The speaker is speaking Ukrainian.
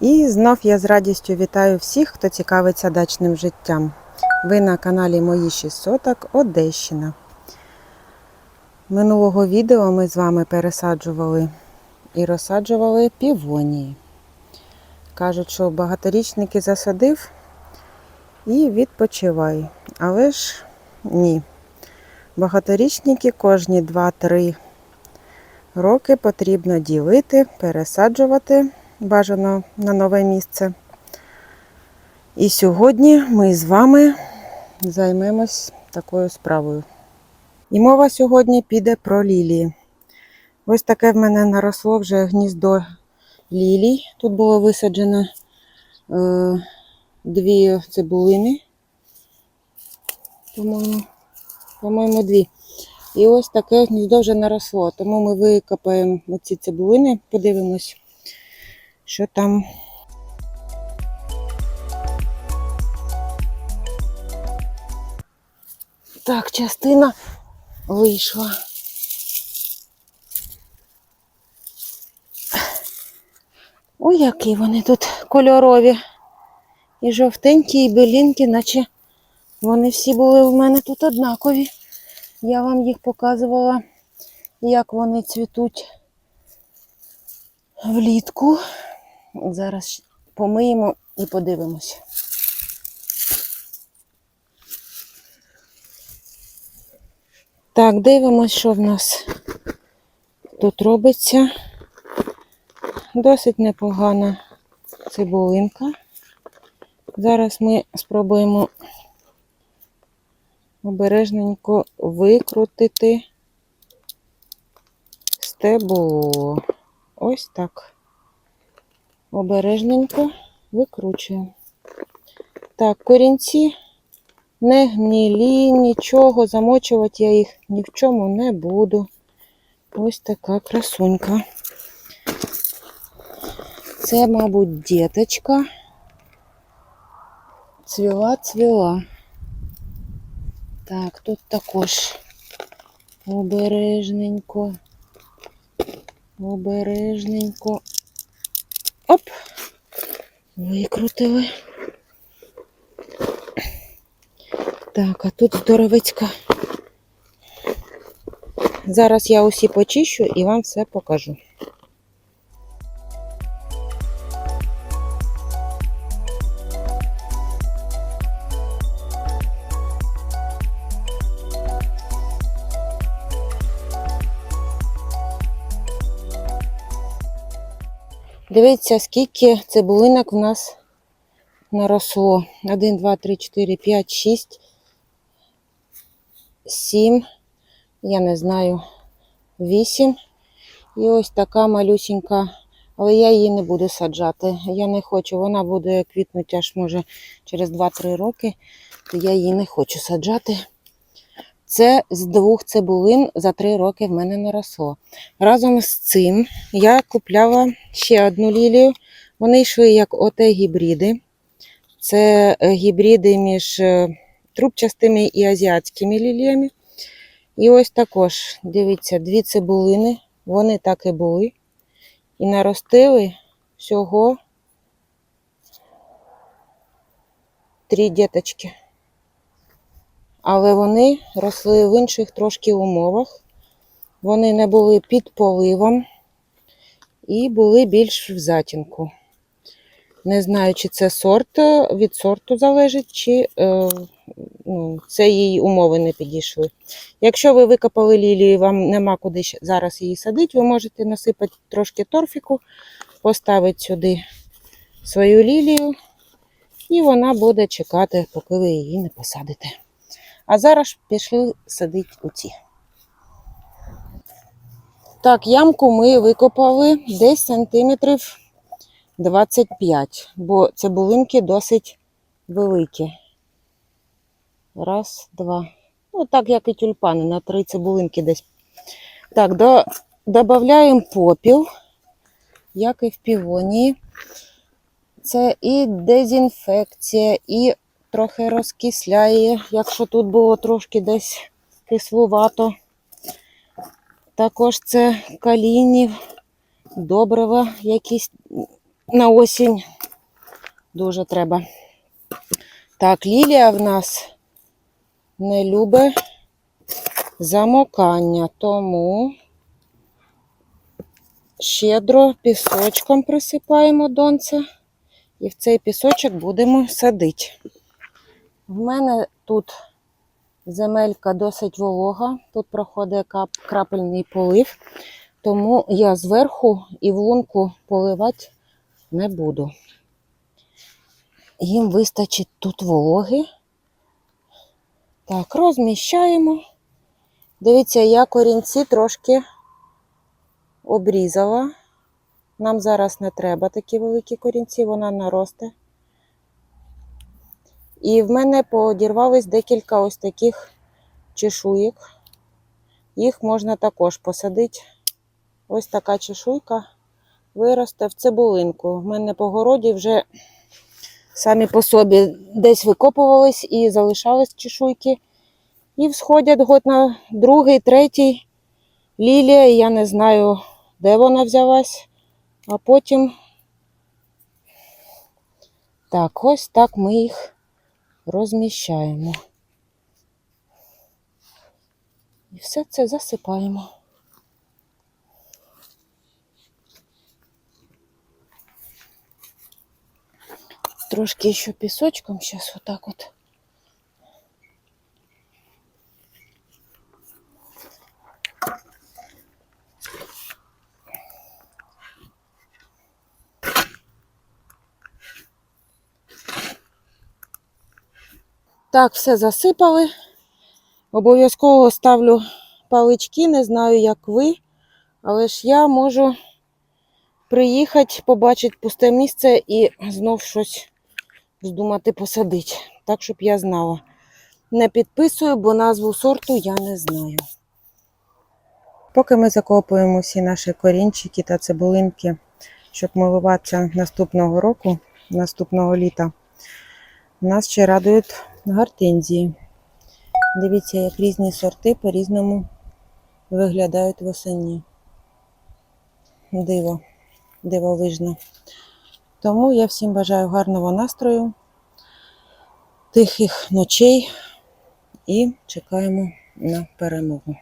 І знов я з радістю вітаю всіх, хто цікавиться дачним життям. Ви на каналі Мої 6 соток Одещина. Минулого відео ми з вами пересаджували і розсаджували півонії. Кажуть, що багаторічники засадив і відпочивай. Але ж ні. Багаторічники кожні 2-3 роки потрібно ділити, пересаджувати бажано на нове місце. І сьогодні ми з вами займемось такою справою. І мова сьогодні піде про лілії. Ось таке в мене наросло вже гніздо лілій. Тут було висаджено е, дві цибулини. По-моєму, по-моєму, дві. І ось таке гніздо вже наросло. Тому ми викопаємо оці цибулини, подивимось, що там. Так, частина вийшла. Ой, які вони тут кольорові. І жовтенькі, і белінки, наче вони всі були в мене тут однакові. Я вам їх показувала, як вони цвітуть влітку. Зараз помиємо і подивимося. Так, дивимося, що в нас тут робиться. Досить непогана цибулинка. Зараз ми спробуємо обережненько викрутити стебло. Ось так. Обережненько викручуємо. Так, корінці не гнилі, нічого, замочувати я їх ні в чому не буду. Ось така красунька. Це, мабуть, діточка. Цвіла, цвіла. Так, тут також обережненько. Обережненько. Оп! Викрутили. Так, а тут здоровицька. Зараз я усі почищу і вам все покажу. Дивіться, скільки цибулинок в нас наросло. 1, 2, 3, 4, 5, 6, 7, я не знаю, 8. І ось така малюсінька, але я її не буду саджати. Я не хочу, вона буде квітнути аж може через 2-3 роки, я її не хочу саджати. Це з двох цибулин за 3 роки в мене наросло. Разом з цим я купляла ще одну лілію. Вони йшли як ОТ гібриди. Це е, гібриди між е, трубчастими і азіатськими ліліями. І ось також, дивіться, дві цибулини, вони так і були. І наростили всього три діточки. Але вони росли в інших трошки умовах. Вони не були під поливом і були більш в затінку. Не знаю, чи це сорт е, від сорту залежить, чи е, ну, це її умови не підійшли. Якщо ви викопали лілію, вам нема куди зараз її садити, ви можете насипати трошки торфіку, поставити сюди свою лілію, і вона буде чекати, поки ви її не посадите. А зараз пішли садити оці. Так, ямку ми викопали десь сантиметрів 25, бо цибулинки досить великі. Раз, два. Ну, так як і тюльпани, на три цибулинки десь. Так, до, додаємо попіл, як і в півонії. Це і дезінфекція, і трохи розкисляє, якщо тут було трошки десь кислувато. Також це калінів, добрива якісь на осінь. Дуже треба. Так, лілія в нас не любить замокання, тому щедро пісочком присипаємо донце. І в цей пісочок будемо садити. В мене тут земелька досить волога, тут проходить крапельний полив, тому я зверху і в лунку поливати не буду. Їм вистачить тут вологи. Так, розміщаємо. Дивіться, я корінці трошки обрізала. Нам зараз не треба такі великі корінці, вона наросте. І в мене подірвались декілька ось таких чешуєк. Їх можна також посадити. Ось така чешуйка виросте в цибулинку. В мене по городі вже самі по собі десь викопувались і залишались чешуйки. І всходять год на другий, третій. Лілія, я не знаю, де вона взялась. А потім. Так, ось так ми їх розміщаємо. І все це засипаємо. Трошки ще пісочком зараз отак от. Так, все засипали. Обов'язково ставлю палички, не знаю, як ви, але ж я можу приїхати, побачити пусте місце і знов щось здумати посадити. Так, щоб я знала. Не підписую, бо назву сорту я не знаю. Поки ми закопуємо всі наші корінчики та цибулинки, щоб милуватися наступного року, наступного літа, нас ще радують гортензії. Дивіться, як різні сорти по-різному виглядають восені. Диво, дивовижно. Тому я всім бажаю гарного настрою, тихих ночей і чекаємо на перемогу.